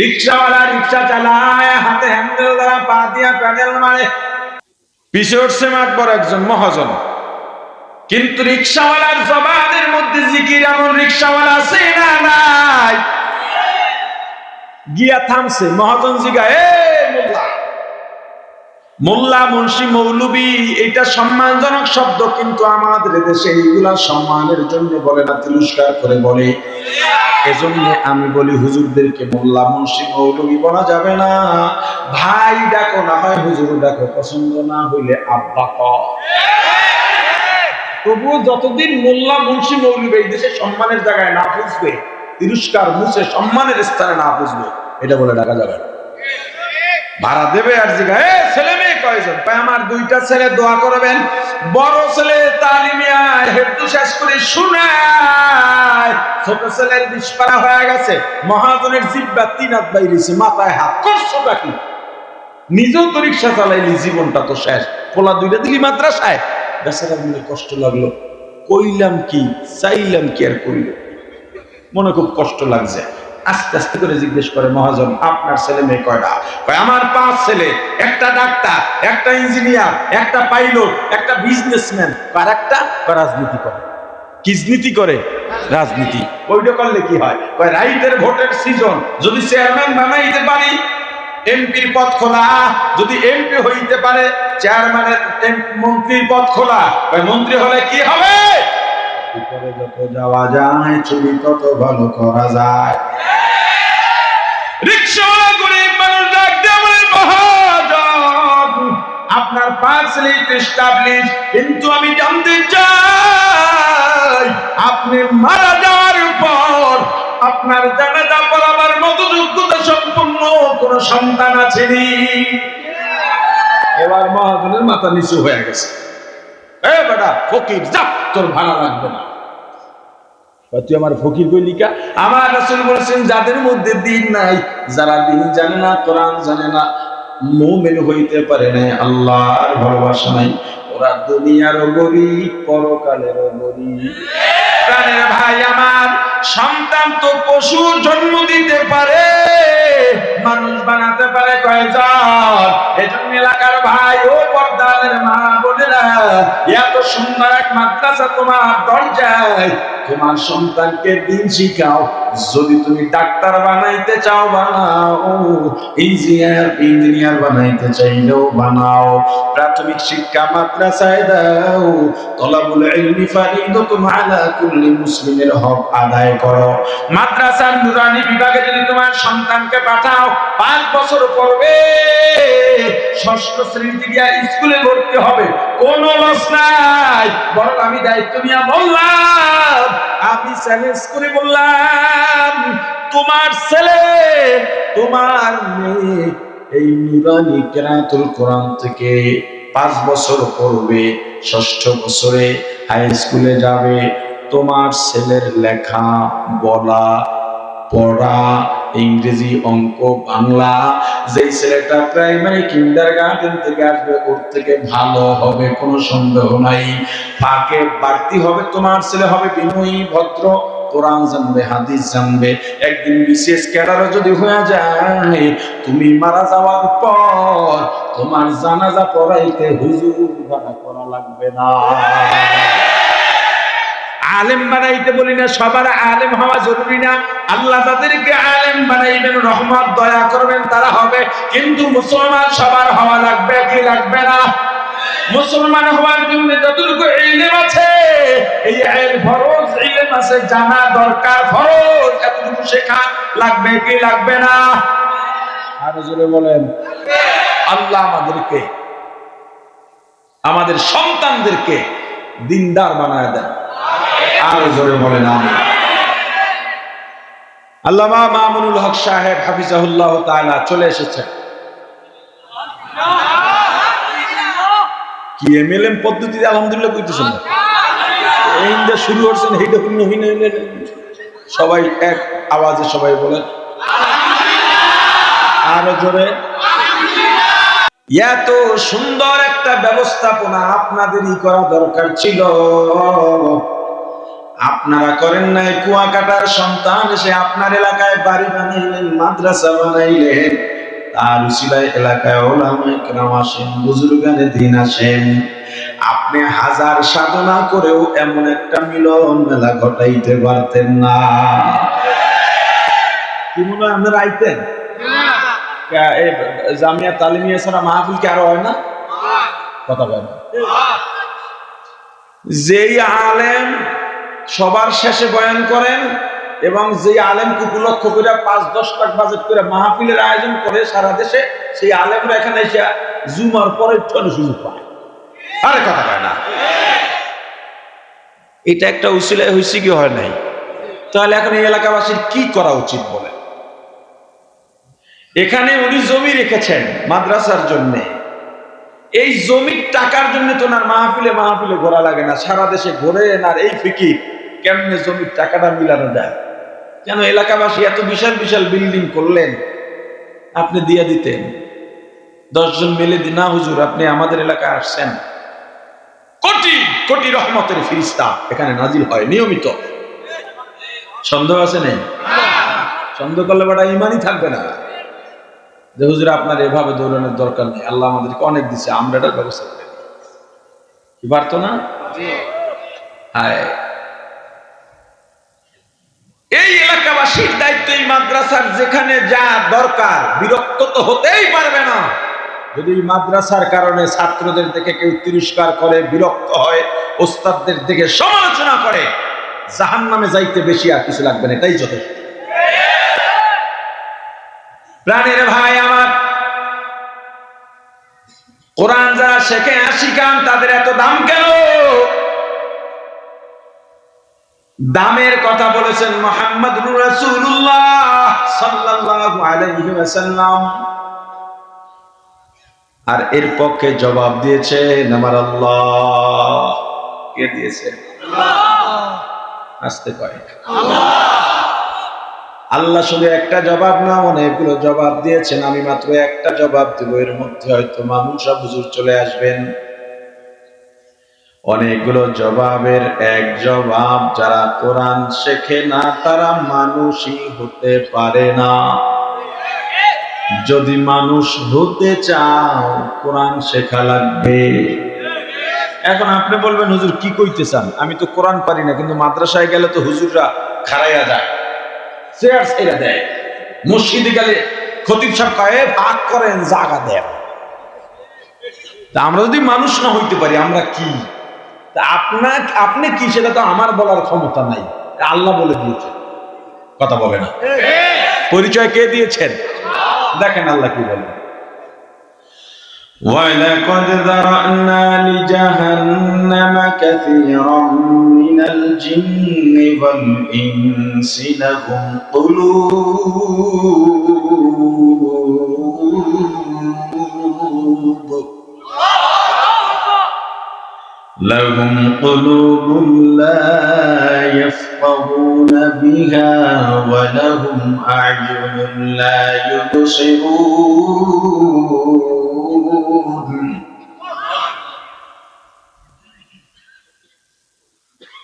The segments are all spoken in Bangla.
রিক্সাওয়ালা রিক্সা চালায়, হাতে হ্যান্ডেল দ্বারা পা দিয়া প্যাডেল মারে। পিছে উঠছে মাতবর একজন মহাজন। কিন্তু রিক্সাওয়ালার জবানের মধ্যে জিকির, এমন রিক্সাওয়ালা আছে না নাই? গিয়া থামছে, মহাজন জিগা এ মোল্লা মুন্সি মৌলবি, এটা সম্মানজনক শব্দ, কিন্তু আমাদের দেশে এইগুলা সম্মানের জন্য বলে না, তিরস্কার করে বলে। এজন্য আমি বলি, হুজুরদেরকে মোল্লা মুন্সি মৌলবি বলা যাবে না। ভাই ডাকো, না হয় হুজুর ডাকো, পছন্দ না হইলে আব্বা ক তবুও যতদিন মোল্লা মুন্সি মৌলবি এই দেশে সম্মানের জায়গায় না বুঝবে তিরস্কার মুছে সম্মানের স্থানে না বুঝবে এটা বলে ডাকা যাবে না। ভাড়া দেবে আর জিগা ছেলে কয়জন? কয়, আমার দুইটা ছেলে দোয়া করবেন। বড় ছেলে হেতু শেষ করে ছোট ছেলের বিস্পারা হয়ে গেছে, মহাজনের জিব্বা তিন হাত বাইরেছে, মাথায় হাত করছ নাকি? নিজেও তো রিক্সা চালাইলি, জীবনটা তো শেষ। পোলা দুইটা দিলি মাদ্রাসায়? বেচারা মনে কষ্ট লাগল। কইলাম কি, চাইলাম কি আর কইল? মনে খুব কষ্ট লাগছে। আস্তে আস্তে করে জিজ্ঞেস করে, মহাজন, আপনার ছেলে মেয়ে কয়টা? কয়, আমার পাঁচ ছেলে, একটা ডাক্তার, একটা ইঞ্জিনিয়ার, একটা পাইলট, একটা বিজনেসম্যান আর একটা রাজনীতি করে। কিজনীতি করে? রাজনীতি। ওইটা করলে কি হয়? কয়, রাইতের ভোটের সিজন যদি চেয়ারম্যান বানাইতে পারি, এমপির পদ খোলা। যদি এমপি হইতে পারে চেয়ারম্যানের মন্ত্রীর পদ খোলা। মন্ত্রী হলে কি হবে? উপরে যত যাওয়া যায় ছবি তত ভালো করা যায় রিক্সাওয়ালা গরিব মানুষ ডাক দিয়ে বলে, "মহাজন, আপনার পাঁচ এস্টাবলিশ কিন্তু আমি জানতে চাই আপনি মারা যাওয়ার পর আপনার জানাজা পড়াবার মতো যোগ্যতা সম্পন্ন কোন সন্তান আছে নি?" এবার মহাজনের মাথা নিচু হয়ে গেছে আমার ফকির আমার বলেছেন, যাদের মধ্যে দিন নাই, যারা দিন জানে না, কোরআন জানে না, মুমিন হইতে পারে না আল্লাহর ভালোবাসা নাই। ওরা দুনিয়ারও গরিব পরকালেরও গরিব। ভাই আমার, সন্তান তো পশু জন্ম দিতে পারে, মানুষ বানাতে পারে কয়জন? মা বোনেরা, এত সুন্দর এক মাদ্রাসা তোমার দরজায়। তোমার সন্তানকে দিন শিখাও, যদি তুমি ডাক্তার বানাইতে চাও, বানাও। ইঞ্জিনিয়ার ইঞ্জিনিয়ার বানাইতে চাইলেও বানাও। প্রাথমিক শিক্ষা মাদ্রাসায় দাও। তলাবুল ইলমি আলা কুল্লি মুসলিমের হক আদায় করো। মাদ্রাসার নুরানি বিভাগে যদি তোমার সন্তানকে পাঠাও, পাঁচ বছর পড়বে। ষষ্ঠ শ্রেণীতে গিয়া স্কুলে ভর্তি হবে। কোনো লস নাই। বরং আমি দায়িত্ব নিয়ে বললাম, আমি চ্যালেঞ্জ করে বললাম, তোমার ছেলে, তোমার মেয়ে এই নুরানি কেরাতুল কোরআন থেকে পাঁচ বছর পড়বে, ষষ্ঠ বছরে হাই স্কুলে যাবে। তোমার ছেলের লেখা, বলা, পড়া ইংরেজি অঙ্ক, বাংলা, যেই ছেলেটা প্রাইমারি কিন্ডার গার্ডেন থেকে আসবে, ওর থেকে ভালো হবে, কোনো সন্দেহ নাই। ফাঁকে বাড়তি হবে, তোমার ছেলে হবে বিনয়ী, ভদ্র, কোরআন জানবে, হাদিস জানবে। একদিন বিশেষ ক্যাডারও যদি হয়ে যায়, তুমি মারা যাওয়ার পর তোমার জানাজা পড়াইতে হুজুর ভাড়া করা লাগবে না। আলেম বানাইতে বলি না, সবার আলেম হওয়া জরুরি না। আল্লাহ তাদেরকে আলেম বানাইবেন, রহমত, দয়া করবেন, তারা হবে। কিন্তু মুসলমান সবার হওয়া লাগবে কি লাগবে না? মুসলমান হওয়ার জন্য যতটুকু ইলম আছে, এই ফরজ, ইলম আছে, জানা দরকার, ফরজ, এতটুকু শেখা লাগবে কি লাগবে না? আরও জোরে বলেন। আল্লাহ আমাদেরকে, আমাদের সন্তানদেরকে দিনদার বানায় দেন। আরও জোরে বলেন আমি আল্লামা মামুনুল হক সাহেব হাফিজাহুল্লাহ চলে এসেছেন। কি আলহামদুলিল্লাহ না শুরু করছেন সবাই এক আওয়াজে সবাই বলেন। আরও জোরে। এত সুন্দর একটা ব্যবস্থাপনা আপনাদেরই করা দরকার ছিল। আপনারা করেন নাই কুয়াকাটার সন্তান এসে আপনার এলাকায় বাড়ি বানাইলেন মাদ্রাসা বানাইলেন। তার উসিলায় এলাকায় ওলামায়ে কেরাম আসেন বুজুর্গানে দিন আসেন। আপনি হাজার সাধনা করেও এমন একটা মিলন মেলা ঘটাইতে পারতেন না। কি মনে হয় আপনারা আইতেন জামিয়া তালিমিয়া ছাড়া মাহফিল কি আরও হয় না? কথা বলেন। যেই আলেম সবার শেষে বয়ান করেন এবং যেই আলেমকে উপলক্ষ করে পাঁচ দশ লাখ বাজেট করে মাহফিলের আয়োজন করে সারা দেশে, সেই আলেমরা এখানে এসে জুমার পরে ঠনে সুযোগ পায়। আরে কথা কয় না। এটা একটা উসিলায় হয়েছে কি হয় নাই? তাহলে এখন এই এলাকাবাসীর কি করা উচিত বলে? এখানে উনি জমি রেখেছেন মাদ্রাসার জন্যে। এই জমির টাকার জন্য তো ওনার মাহফিলে মাহফিলে ঘোরা লাগে না। সারা দেশে ঘোরেন আর এই ফিকির। কেমনে জমির টাকাটা মিলানো যায়? কেন এলাকাবাসী এত বিশাল বিশাল বিল্ডিং করলেন আপনি দিয়ে দিতেন। দশজন মিলে দি- না হুজুর আপনি আমাদের এলাকায় আসছেন। কোটি কোটি রহমতের ফিরিস্তা এখানে নাজিল হয় নিয়মিত। সন্দেহ আছে নেই? সন্দেহ করলে বেটা ইমানই থাকবে না। যে হুজুর আপনার এভাবে দৌড়ানোর দরকার নেই আল্লাহ আমাদেরকে অনেক দিছে আমরা এটার ব্যবস্থা করে কি পারতো না? হায় এই এলাকাবাসীর দায়িত্ব এই মাদ্রাসার যেখানে যা দরকার, বিরক্ত তো হতেই পারবে না। যদি মাদ্রাসার কারণে ছাত্রদের দেখে কেউ তিরস্কার করে, বিরক্ত হয়, ওস্তাদদের দেখে সমালোচনা করে জাহান নামে যাইতে বেশি আর কিছু লাগবে না, এটাই যথেষ্ট। প্রাণের ভাই আমার, কোরআন যারা শেখে আশিকান, তাদের এত দাম কেন? দামের কথা বলেছেন মোহাম্মদ আর এর পক্ষে জবাব দিয়েছেন আমার আল্লাহ। কে দিয়েছে? আসতে পারে। আল্লাহ শুধু একটা জবাব না, অনেকগুলো জবাব দিয়েছেন। আমি মাত্র একটা জবাব দেব, এর মধ্যে হয়তো মানুষ চলে আসবেন। অনেকগুলো জবাবের এক জবাব যারা কোরআন শেখে না, তারা মানুষই হতে পারে না। যদি মানুষ হতে চাও, কোরআন শেখা লাগবে। এখন আপনি বলবেন, হুজুর, কি কইতে চান? আমি তো কোরআন পারি না, কিন্তু মাদ্রাসায় গেলে তো হুজুররা খারাইয়া যায় চেয়ার ছেড়ে দেয়। মসজিদে গেলে খতিব সাহেব কয়ে ভাগ করেন জায়গা দেন। তা আমরা যদি মানুষ না হইতে পারি, আমরা কি? আপনার আপনি কি সেটা তো আমার বলার ক্ষমতা নাই তা আল্লাহ বলে দিয়েছেন কথা বলে না পরিচয় কে দিয়েছেন দেখেন আল্লাহ কি বলেন ولقد ذرأنا لجهنم كثيرا من الجن والإنس لهم قلوب لهم قلوب لا يفقهون بها ولهم أعين لا يبصرون.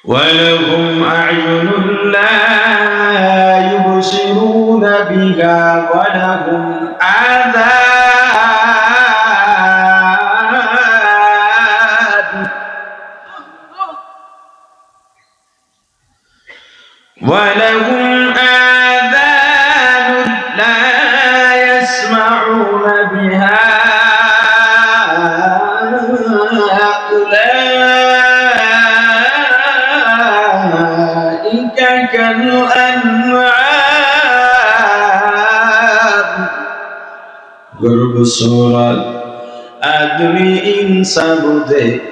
ولهم أعين لا يبصرون بها ولهم آذان آذان لا يسمعون بها. أولئك كالأنعام. غرب سورة أدري إن سبدك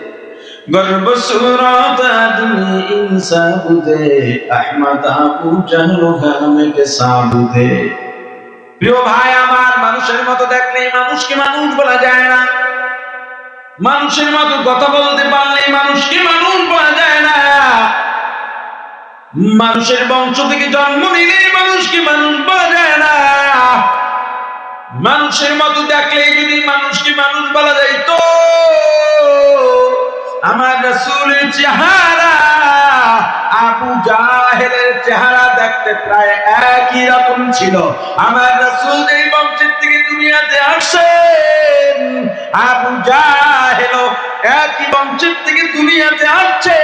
ভাই, আমার মানুষের মতো দেখলে মানুষকে মানুষ বলা যায় না? মানুষের মতো কথা বলতে পারলে মানুষকে মানুষ বলা যায় না? মানুষের বংশ থেকে জন্ম নিলে মানুষকে মানুষ বলা যায় না? মানুষের মতো দেখলে যদি মানুষকে মানুষ বলা যাইতো আমার রাসূলের চেহারা, আবু জাহেলের চেহারা দেখতে প্রায় একই রকম ছিল। আমার রাসূল এই বংশের থেকে দুনিয়াতে আসেন আবু জাহেল একই বংশের থেকে দুনিয়াতে আসছে।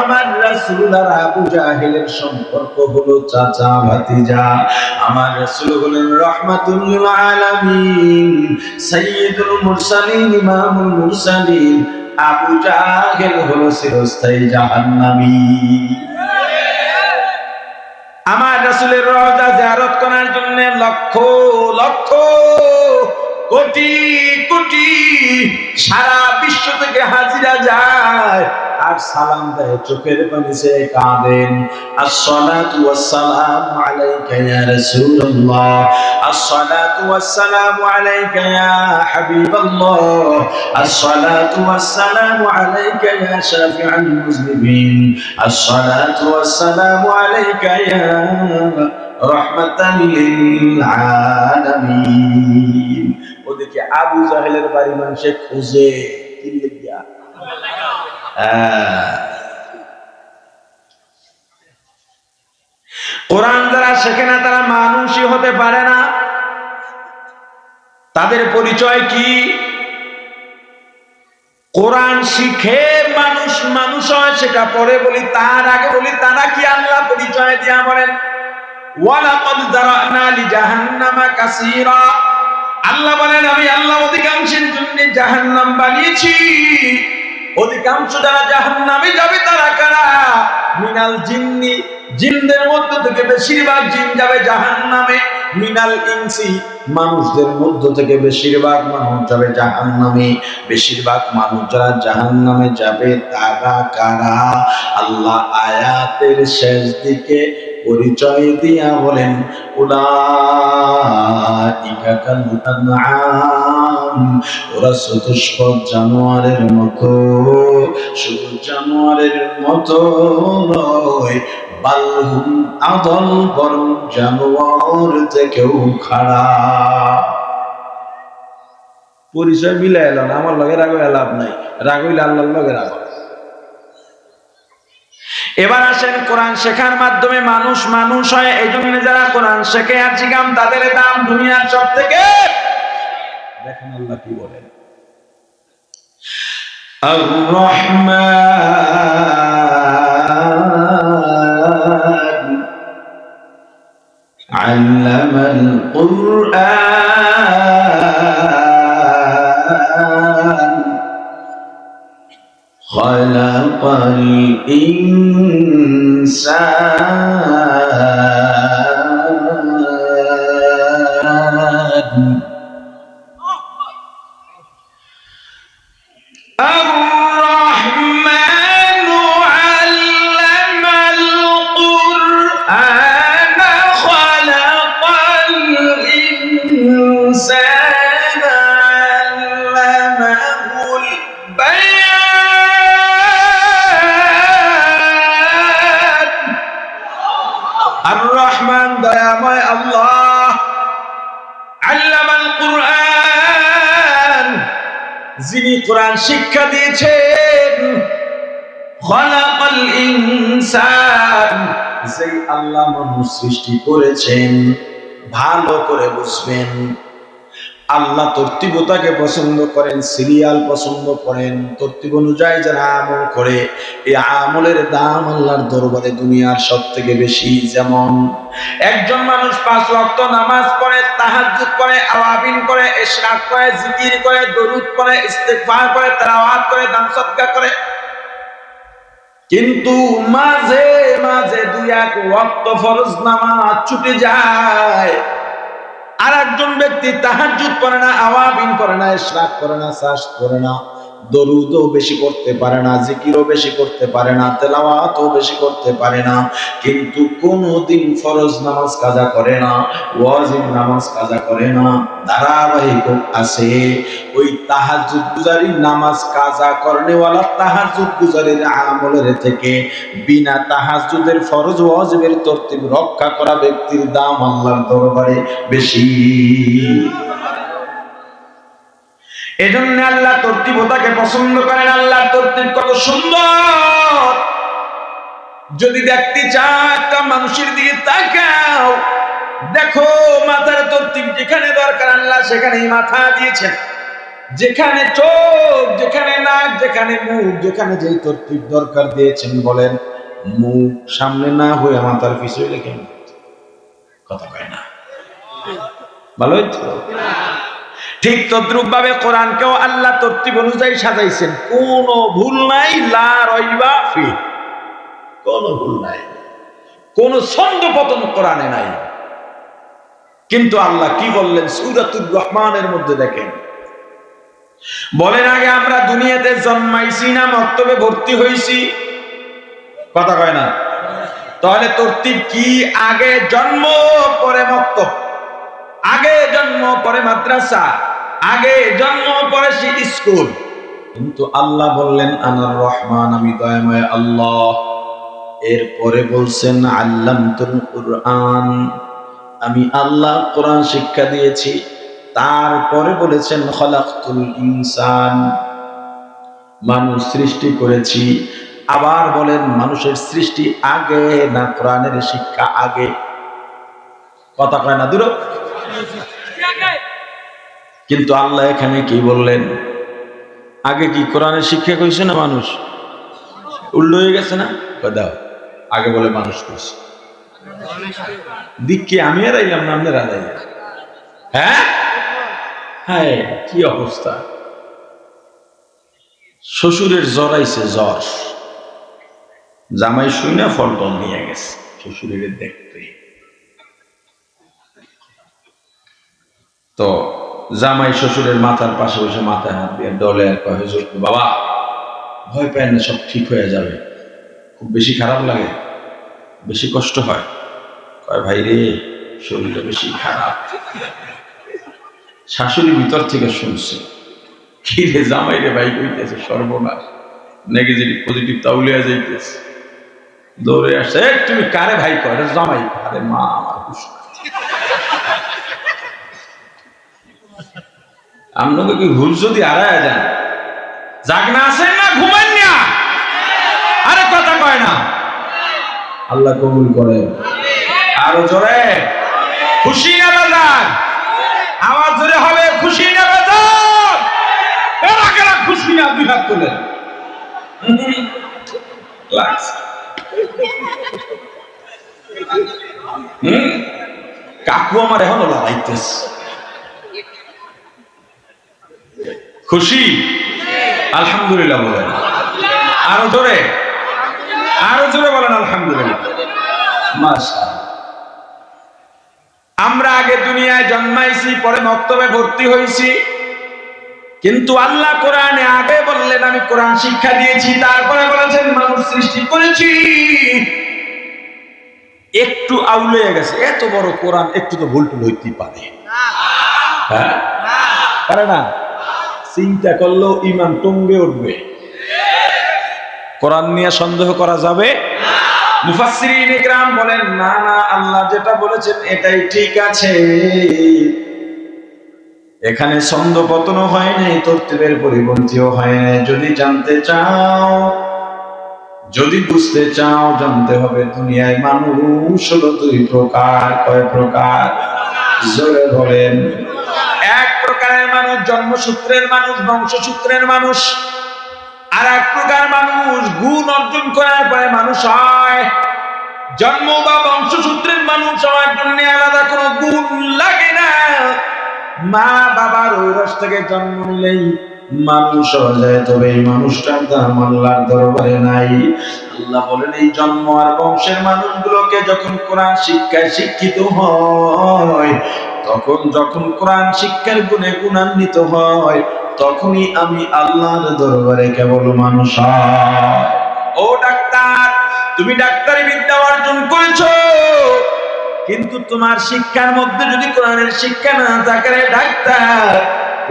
আমার রাসূল আর আবু জাহেলের সম্পর্ক হলো চাচা ভাতিজা। আমার রাসূল হলেন রহমাতুল আলামিন, সাইয়্যিদুল মুরসালিন, ইমামুল মুরসালিন। আবু জাহেল হলো চিরস্থায়ী জাহান্নামী। আমার রাসূলের রওজা জিয়ারত করার জন্য লক্ষ লক্ষ কোটি কোটি সারা বিশ্ব থেকে হাজিরা যায় আর সালাম দেয় চোখের পানি সে কাঁদেন আসসালাতু ওয়াসসালামু আলাইকা ইয়া রাসূলুল্লাহ আসসালাতু ওয়াসসালামু আলাইকা ইয়া হাবিবাল্লাহ আসসালাতু ওয়াসসালামু আলাইকা ইয়া শাফি'আল মুজলিমিন আসসালাতু ওয়াসসালামু আলাইকা ইয়া রহমাতাল লিল আলামিন ওদিকে আবু জাহেলের বাড়ি মানুষে খুঁজে। কোরআন যারা শেখে না, তারা মানুষই হতে পারে না। তাদের পরিচয় কি? কোরআন শিখে মানুষ মানুষ হয়, সেটা পরে বলি, তার আগে বলি, তারা কি আল্লাহ পরিচয় দিয়া বলেন? ওয়ালাকাদ দারানা লিজাহান্নামা কাসীরা। আল্লাহ বলেন, আমি আল্লাহ অধিকাংশের জন্য জাহান্নাম বানিয়েছি। অধিকাংশ যারা জাহান্নামে যাবে তারা কারা? মিনাল জিন্নি। জিনদের মধ্য থেকে বেশিরভাগ জিন যাবে জাহান্নামে। মিনাল ইনসি, মানুষদের মধ্য থেকে বেশিরভাগ মানুষ যাবে জাহান্নামে। বেশিরভাগ মানুষ যারা জাহান্নামে যাবে, তারা কারা? আল্লাহ আয়াতের শেষ দিকে পরিচয় দিয়া বলেন ওরা চতুষ্পদ জানোয়ারের মতো। শুধু জানোয়ারের মতো নয় আদল বরং জানোয়ার থেকেও খারাপ পরিচয় মিলে এলো না আমার লগে রাগ লাভ নাই। রাগ হইলে আল্লাহর লগে রাগ এবার আসেন কোরআন শেখার মাধ্যমে মানুষ মানুষ হয়, এই জন্য যারা কোরআন শেখে আর জিগাম, তাদের দাম দুনিয়ার সব থেকে দেখেন আল্লাহ কি বলেন। আর রহমান علم القرآن خلق الإنسان আর রহমান দয়াময় আল্লাহ। আল্লামাল কুরআন যিনি কোরআন শিক্ষা দিয়েছেন। খলাকাল ইনসান যেই আল্লাহ মানুষ সৃষ্টি করেছেন, ভালো করে বুঝবেন। আল্লাহ তর্তিবতাকে পছন্দ করেন, সিরিয়াল পছন্দ করেন। তর্তিব অনুযায়ী যারা আমল করে, এই আমলের দাম আল্লাহর দরবারে দুনিয়ার সব থেকে বেশি। যেমন, একজন মানুষ পাঁচ ওয়াক্ত নামাজ পড়ে, তাহাজ্জুদ করে, আওয়াবিন করে, ইশরাক করে, জিকির করে, দরুদ করে ইস্তেগফার করে, তেলাওয়াত করে, দান সদকা করে। কিন্তু মাঝে মাঝে দুই এক রক্ত ফরজ নামাজ ছুটে যায়। আর একজন ব্যক্তি তাহাজ্জুদ করে না, আওয়াবিন করে না, ইশরাক করে না শ্বাস করে না। দরুদও বেশি করতে পারে না, জিকিরও বেশি করতে পারে না, তেলাওয়াতও বেশি করতে পারে না। কিন্তু কোনোদিন ফরজ নামাজ কাজা করে না, ওয়াজিব নামাজ কাজা করে না। ধারাবাহিক আছে, ওই তাহাজ্জুদ গুজারি নামাজ কাজা করনেওয়ালা তাহাজ্জুদ গুজারির আমলের থেকে বিনা তাহাজ্জুদের ফরজ ওয়াজিবের তরতিব রক্ষা করা ব্যক্তির দাম আল্লাহর দরবারে বেশি। এজন্য আল্লাহ তর্তিবতাকে পছন্দ করেন। আল্লাহর তর্তিব কত সুন্দর। যদি দেখতে চাও, একটা মানুষের দিকে তাকাও। দেখো, মাথার তরতিব যেখানে দরকার, আল্লাহ সেখানেই মাথা দিয়েছেন। যেখানে চোখ, যেখানে নাক, যেখানে মুখ, যেখানে যেই তরতিব দরকার দিয়েছেন বলেন, মুখ সামনে না হয়ে মাথার লেখেন কথা কয় না? ভালো হইতো ঠিক তদ্রুপ ভাবে কোরআনকেও আল্লাহ তরতিব অনুযায়ী সাজাইছেন। কোনো ভুল নাই, লা রইবা ফি। কোনো ভুল নাই। কোন ছন্দ পতন কোরআনে নাই। কিন্তু আল্লাহ কি বললেন? সুরাতুর রহমানের মধ্যে দেখেন। বলেন, আগে আমরা দুনিয়াতে জন্মাইছি না, মক্তবে ভর্তি হইছি। কথা কয় না? তাহলে তরতিব কি আগে জন্ম, পরে মক্তব? আগে জন্ম, পরে মাদ্রাসা? আগে জন্ম, পরে সে স্কুল। কিন্তু আল্লাহ বললেন, আনার রহমান, আমি দয়াময় আল্লাহ। এরপরে বলছেন আল্লাম কুরআন। আমি আল্লাহ কোরআন শিক্ষা দিয়েছি। তারপরে বলেছেন খলাকুল ইনসান। মানুষ সৃষ্টি করেছি। আবার বলেন, মানুষের সৃষ্টি আগে না কোরআনের শিক্ষা আগে? কথা কয় না দূর? কিন্তু আল্লাহ এখানে কি বললেন? আগে কি কোরআনের শিক্ষা কইছে না মানুষ? উল্টো হয়ে গেছে না? দাও, আগে বলে মানুষ করছে দিক কি আমি আর আইলাম না, আপনারা আইলাম হ্যাঁ? হ্যাঁ কি অবস্থা? শ্বশুরের জ্বর আইছে, জ্বর। জামাই শুই না ফল ফলটল নিয়ে গেছে, শ্বশুরের দেখতে। তো জামাই শ্বশুরের মাথার পাশে বসে মাথায় হাত দিয়ে ডলে আর কয় হুজুর বাবা ভয় পায় না সব ঠিক হয়ে যাবে। খুব বেশি খারাপ লাগে বেশি কষ্ট হয়। কয় ভাই রে শরীরটা বেশি খারাপ। শাশুড়ি ভিতর থেকে শুনছে কি জামাই রে ভাই কইতেছে সর্বনাশ নেগেটিভ পজিটিভ তাউলিয়া যাইতেছে। দৌড়ে আসছে "এই, তুমি কারে ভাই কয়? জামাই আরে মা আমার আপনাকে কি ভুল যদি হারায় যান জাগনা আছেন না, ঘুমেন না। আরে কথা কয় না। আল্লাহ কবুল করে আরও জোরে। খুশি না বাজার? আওয়াজ জোরে হবে, খুশি না বাজার? এরা কেনা খুশি না, দুই হাত তুলে। কাকু আমার এখনও লড়াইতেছে। খুশি? আলহামদুলিল্লাহ বলেন। আরও জোরে? আরও জোরে বলেন, আলহামদুলিল্লাহ। আমরা আগে দুনিয়ায় জন্মাইছি, পরে মক্তবে ভর্তি হয়েছি কিন্তু আল্লাহ কোরআনে আগে বললেন, আমি কোরআন শিক্ষা দিয়েছি, তারপরে বলেছেন, মানুষ সৃষ্টি করেছি। একটু আউলে গেছে। এত বড় কোরআন, একটু তো ভুল টুল হইতেই পারে। হ্যাঁ? পারে না? চিন্তা করলেও ইমান টঙ্গে উঠবে। কোরআন নিয়ে সন্দেহ করা যাবে? বলেন, না না, আল্লাহ যেটা বলেছেন এটাই ঠিক আছে। এখানে ছন্দ পতন হয় নাই, তর্তিবের হয় নাই। যদি জানতে চাও, যদি বুঝতে চাও, জানতে হবে দুনিয়ায় মানুষ হলো দুই প্রকার। কয় প্রকার? জোরে বলেন। জন্মসূত্রের মানুষ, বংশসূত্রের মানুষ। আর এক প্রকার মানুষ গুণ অর্জন করার পরে মানুষ হয়। জন্ম বা বংশসূত্রের মানুষ হওয়ার জন্য আলাদা কোনো গুণ লাগে না। মা বাবার ঔরস থেকে জন্ম নিলেই মানুষ হয়ে যায়, তবে এই মানুষটার দাম আল্লাহর দরবারে নাই। আল্লাহ বলেন, এই জন্ম আর বংশের মানুষগুলোকে যখন কোরআন শিক্ষায় শিক্ষিত হয় তখন যখন কোরআন শিক্ষার গুণে গুণান্বিত হয়, তখনই আমি আল্লাহর দরবারে কেবল মানুষ ও ডাক্তার, তুমি ডাক্তারি বিদ্যা অর্জন করেছ, কিন্তু তোমার শিক্ষার মধ্যে যদি কোরআনের শিক্ষা না থাকে ডাক্তার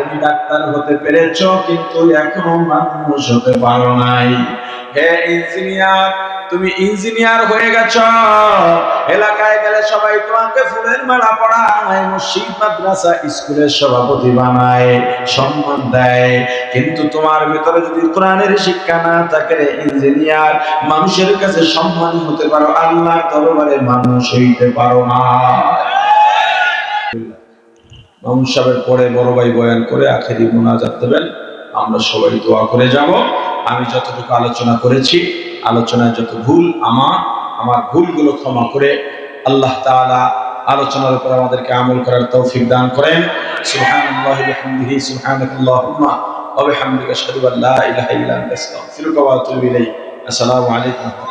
তুমি ডাক্তার হতে পেরেছ, কিন্তু এখনও মানুষ হতে পারো নাই। হে ইঞ্জিনিয়ার, তুমি ইঞ্জিনিয়ার হয়ে গেছ। এলাকায় গেলে সবাই তোমাকে ফুলের মালা পড়ায় মসজিদ, মাদ্রাসা, স্কুলের সভাপতি বানায়, সম্মান দেয়। কিন্তু তোমার ভিতরে যদি কোরআনের শিক্ষা না থাকে ইঞ্জিনিয়ার, মানুষের কাছে সম্মান হতে পারো, আল্লাহর দরবারে মানুষ হইতে পারো না। মামুন সাহেবের পরে বড় ভাই বয়ান করে আখেরি মোনাজাত দেবেন। আমরা সবাই দোয়া করে যাব। আমি যতটুকু আলোচনা করেছি, আলোচনায় যত ভুল আমার আমার ভুলগুলো ক্ষমা করে আল্লাহ তাআলা আলোচনার উপর আমাদেরকে আমল করার তৌফিক দান করেন। ইলাইক। আসসালামু আলাইকুম